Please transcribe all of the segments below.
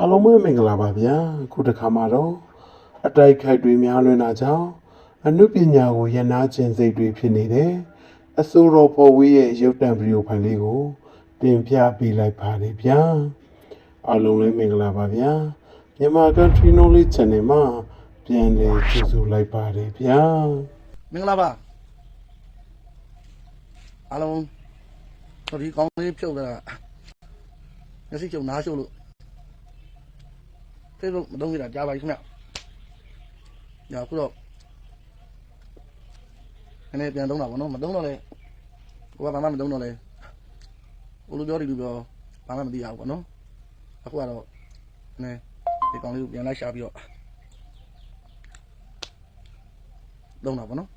အားလုံးပဲမင်္ဂလာပါဗျာခုတစ်ခါမှာတော့အတိုက်ခိုက်တွေများလွန်းတာကြောင့်အနုပညာကိုရနာကျင်စိတ်တွေဖြစ်နေတယ်အစိုးရဖော်ဝေးရဲ့ရုပ်တံဗီဒီယိုဖိုင်လေးကိုတင်ပြပေးလိုက်ပါတယ်ဗျာအားလုံးလည်းမင်္ဂလာပါဗျာမြန်မာ Country Knowledge Channel မှာပြန်လည်ကြိုဆိုလိုက်ပါတယ်ဗျာမင်္ဂလာပါအားလုံးတို့ဒီကောင်းလေးဖြုတ်လာမျက်စိကျုံနားရှုပ်လို့ Facebook မသုံးကြတာကြားပါပြီခင်ဗျ။ညာခုတော့နည်းနည်းပြန်သုံးတာပေါ့နော်မသုံးတော့လေကိုကဘာမှမသုံးတော့လေဘလူပြောဒီလူပြောဘာမှမသိရဘူးပေါ့နော်အခုကတော့နည်းဒီကောင်းလေးကိုပြန်လိုက်ရှာပြီးတော့သုံးတာပေါ့နော်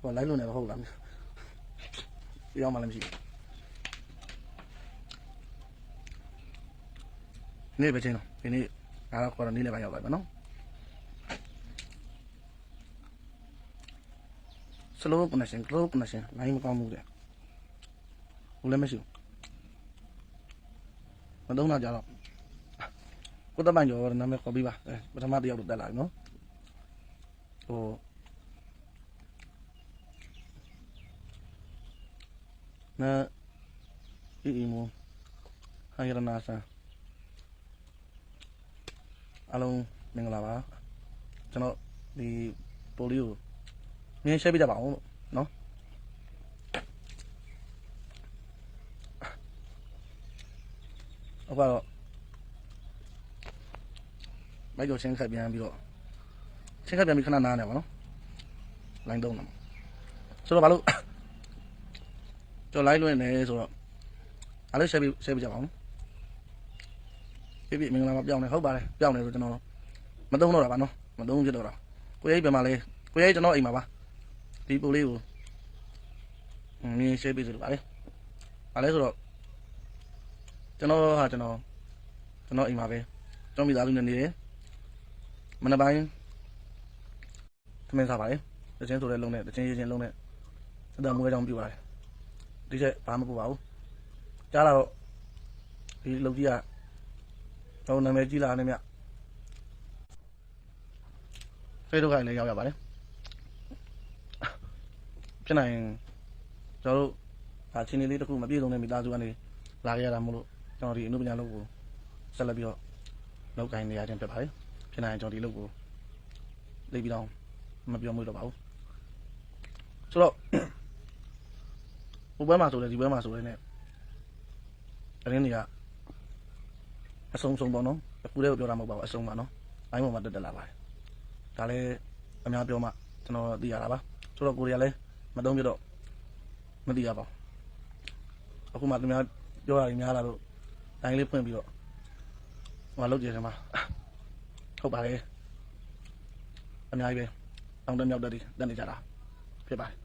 ဟိုလိုက်လို့နေတော့ဟုတ်လားပြောင်းမှလည်းမရှိဘူးနေ့ပဲချင်းတော့ဒီနေ့ ဒါတော့ခေါ်တော့နေ့လည်းပဲရောက်သွားပြီနော် slow connection slow connection လိုင်းမကောင်းဘူးတဲ့ဘူးလည်းမရှိဘူးမသုံးတော့ကြတော့ကိုတပန်ကျော်နာမည်ခေါ်ပြီးပါအဲပထမတစ်ယောက်တော့တက်လာပြီနော်ဟိုနာအီအီမိုဟိုင်ရနာဆာ အားလုံးမင်္ဂလာပါကျွန်တော်ဒီပိုလီကိုနင်းရှင်းပြကြပါအောင်လို့နော်အခုကတော့ဘိုက်ကိုချင်းခက်ပြန်ပြီးတော့ချင်းခက်ပြန်ပြီးခဏနားနေပါနော်လိုင်းသုံးတာဆိုတော့ဘာလို့ကျွန်တော် live လွှင့်နေဆိုတော့အားလုံးရှင်းပြရှင်းပြကြပါအောင် ပြပြမင်္ဂလာပါပြောင်းနေဟုတ်ပါတယ်ပြောင်းနေဆိုကျွန်တော်မသုံးတော့တာပါနော်မသုံးဖြစ်တော့တာကိုရိပ်ပြန်มาလဲကိုရိပ်ကျွန်တော်အိမ်မှာပါဒီပိုလေးကိုမြင်ရှင်းပေးစလို့ပါလေ။ဘာလဲဆိုတော့ကျွန်တော်ဟာကျွန်တော်ကျွန်တော်အိမ်မှာပဲကျွန်တော်မိသားစုနဲ့နေတယ်။မနက်ပိုင်းသမင်းစားပါလေ။တချင်းဆိုတဲ့လုံးနဲ့တချင်းရေးချင်းလုံးနဲ့စတဲ့မွေးကြောင်ပြပါတယ်။ဒီချက်ဘာမှမပူပါဘူး။ကြားလာတော့ဒီလုံကြီးက တော့နာမည်ကြီးလာနေမြ။ဖေးဒုက္ခလည်းရောက်ရပါတယ်။ဖြစ်နိုင်ကျွန်တော်တို့ဒါချင်းလေးလေးတစ်ခုမပြည့်စုံတဲ့မိသားစုကနေလာခဲ့ရတာမလို့ကျွန်တော်ဒီအနုပညာလုပ်ကိုဆက်လက်ပြီးတော့လုပ်ကိုင်းနေရခြင်းဖြစ်ပါတယ်ဖြစ်နိုင်ကျွန်တော်ဒီလုပ်ကိုလိပ်ပြီးတော့မပြောမလို့တော့ပါဘူးဆိုတော့ဟိုဘက်မှာဆိုလဲဒီဘက်မှာဆိုလဲ ਨੇ အရင်းတွေက အဆုံးဆုံးပေါ့နော်အခုတည်းကပြောတာမဟုတ်ပါဘူးအဆုံးပါနော်အိုင်းပေါ်မှာတက်တက်လာပါတယ်ဒါလည်းအများပြောမှကျွန်တော်သိရတာပါဆိုတော့ကိုရီးယားလည်းမသုံးပြတော့မသိရပါဘူးအခုမှသူများပြောတာကြီးများလာတော့တိုင်းလေးဖွင့်ပြီးတော့ဟိုလောက်ကြည့်တယ်မှာဟုတ်ပါလေအများကြီးပဲတောင်းတမြောက်တက်တွေတက်နေကြတာဖြစ်ပါတယ်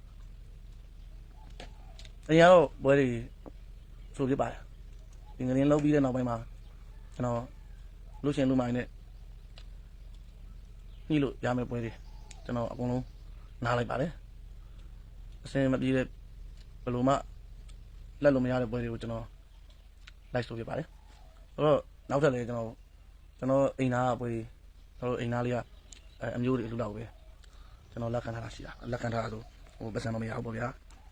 အရင်ကတော့ဘွဲတွေဆိုဖြစ်ပါတယ်ဒီငရင်လုံးပြီးတဲ့နောက်ပိုင်းမှာ ကျွန်တော်လူရှင်လူမိုင်းနဲ့ညှိလို့ရမယ်ပွဲတွေကျွန်တော်အကုန်လုံးနားလိုက်ပါတယ်အစင်မပြေတဲ့ဘယ်လိုမှလက်လို့မရတဲ့ပွဲတွေကိုကျွန်တော်လိုက်ဆိုပြပါတယ်။အဲ့တော့နောက်ထပ်လည်းကျွန်တော်ကျွန်တော်အိမ်သားကပွဲကျွန်တော်အိမ်သားလေးကအအမျိုးတွေအလူလောက်ပဲကျွန်တော်လက်ခံထားတာရှိတာလက်ခံထားတာဆိုဟိုပတ်စံတော့မရဘူးပေါ့ဗျာ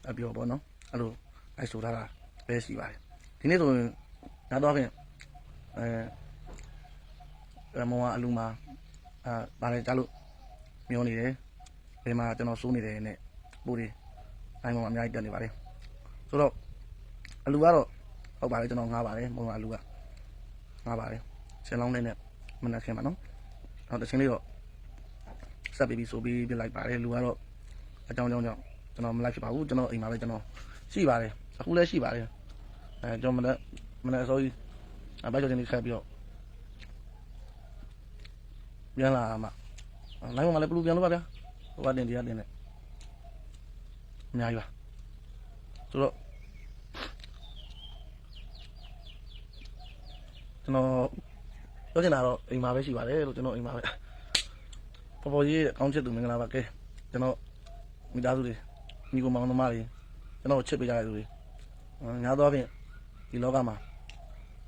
အပြောပေါ့နော်အဲ့လိုလိုက်ဆိုထားတာပဲရှိပါတယ်ဒီနေ့ဆိုရင်နောက်တော့ဖြင့် အဲမောင်ကအလူမှာအာဗားလဲကြားလို့မျောနေတယ်ဘယ်မှာကျွန်တော်စိုးနေတယ်နဲ့ပို့တယ်တိုင်းပေါ်မှာအများကြီးတက်နေပါတယ်ဆိုတော့အလူကတော့ဟုတ်ပါတယ်ကျွန်တော်ငားပါတယ်မုံကအလူကငားပါတယ်ဆင်လောင်းလေးနဲ့မနှက်ခင်ပါနော်နောက်တစ်ချင်းလေးတော့ဆက်ပြီးပြီးဆိုပြီးပြလိုက်ပါတယ်လူကတော့အကြောင်းကြောင်းကြောင့်ကျွန်တော်မလိုက်ဖြစ်ပါဘူးကျွန်တော်အိမ်မှာပဲကျွန်တော်ရှိပါတယ်အခုလည်းရှိပါတယ်အဲကျွန်တော်မနေ့မနေ့အစောကြီး အဘိုက်ကျော်ချင်းလေးခက်ပြီးတော့ပြန်လာမှာလိုင်းပေါ်မှာလည်းဘလူးပြန်လို့ပါဗျာဟိုကတင်တရားတင်နေအများကြီးပါဆိုတော့ကျွန်တော်ပြောချင်တာတော့အိမ်မှာပဲရှိပါတယ်လို့ကျွန်တော်အိမ်မှာပဲပေါ်ပေါ်ကြီးအကောင်းချက်သူမင်္ဂလာပါကဲကျွန်တော်မိသားစုတွေညီကောင်မောင်နှမတွေကျွန်တော်ချစ်ပေးကြတဲ့သူတွေညာတော့ဖြင့်ဒီလောကမှာ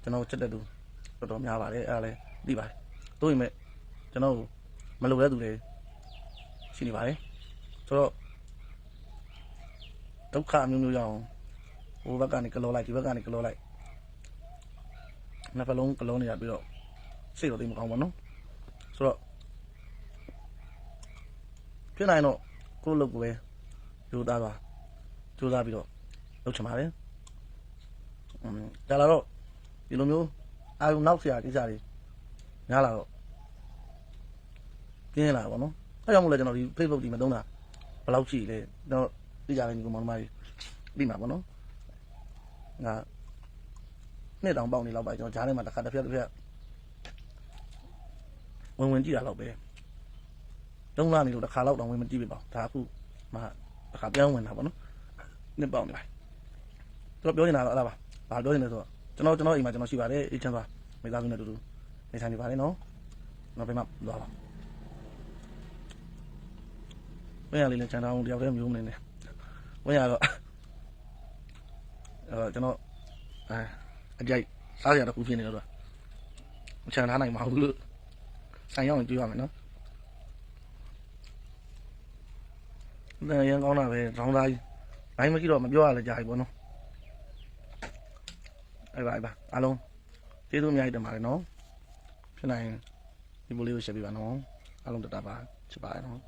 ကျွန်တော်ချစ်တဲ့သူတော်တော်များပါတယ်အဲ့ဒါလည်းသိပါတယ်တို့ရင်မဲ့ကျွန်တော်မလိုတဲ့သူတွေရှိနေပါတယ်ဆိုတော့ဒုက္ခအမျိုးမျိုးကြောင့်ဟိုဘက်ကနေကလောလိုက်ဒီဘက်ကနေကလောလိုက်နှစ်ဖက်လုံးကလောနေရပြီးတော့စိတ်တော့သိမကောင်းပါနော်ဆိုတော့ဖြစ်နိုင်တော့ကိုယ့်လုပ်ကိုပဲယူသားပါကြိုးစားပြီးတော့လုပ်ချင်ပါတယ်อืมဒါလာတော့ ဒီလိုမျိုးအာရုံနောက်ဆရာကိစ္စတွေများလာတော့ပြင်းလာပါတော့အဲကြောင့်မို့လဲကျွန်တော်ဒီ Facebook ဒီမသုံးတာဘယ်လောက်ရှိလဲတော့သိကြတယ်ညီကောင်မောင်မကြီးပြီးမှာပေါ့နော်ငါနှစ်တောင်ပေါက်နေလောက်ပါကျွန်တော်ဂျားထဲမှာတစ်ခါတစ်ဖြတ်တစ်ဖြတ်ဝင်ဝင်ကြည့်တာတော့ပဲတုံးလာနေလို့တစ်ခါလောက်တော့ဝင်မကြည့်ပြပါဘူးဒါအခုမှတစ်ခါပြောင်းဝင်တာပေါ့နော်နှစ်ပေါက်နေပါတော့ပြောနေတာတော့အဲ့ဒါပါဘာပြောနေလဲဆိုတော့ ကျွန်တော်ကျွန်တော်အိမ်မှာကျွန်တော်ရှိပါတယ်အေးချမ်းသွားမိသားစုနဲ့အတူတူနေထိုင်နေပါတယ်နော်ကျွန်တော်ပြန်မှသွားပါဝင်းရလေးနဲ့ချန်တာအောင်တယောက်တည်းမျိုးမနေနဲ့ဝင်းရတော့အဲကျွန်တော်အဲအကြိုက်စားရတော့ခုဖြစ်နေတော့ချန်ထားနိုင်မှာဘူးလို့ဆိုင်ရောက်ရင်ကြည့်ရမယ်နော်ဒါရန်ကောင်းတာပဲဒေါင်းသားကြီးဘိုင်းမကြည့်တော့မပြောရလဲကြာပြီပေါ့နော် အဲ့ပါအဲ့ပါအားလုံးကျေးဇူးအများကြီးတင်ပါတယ်နော်ဖြစ်နိုင်ဒီမိုးလေးကိုရှင်းပြပါနော်အားလုံးတတပါချစ်ပါတယ်နော်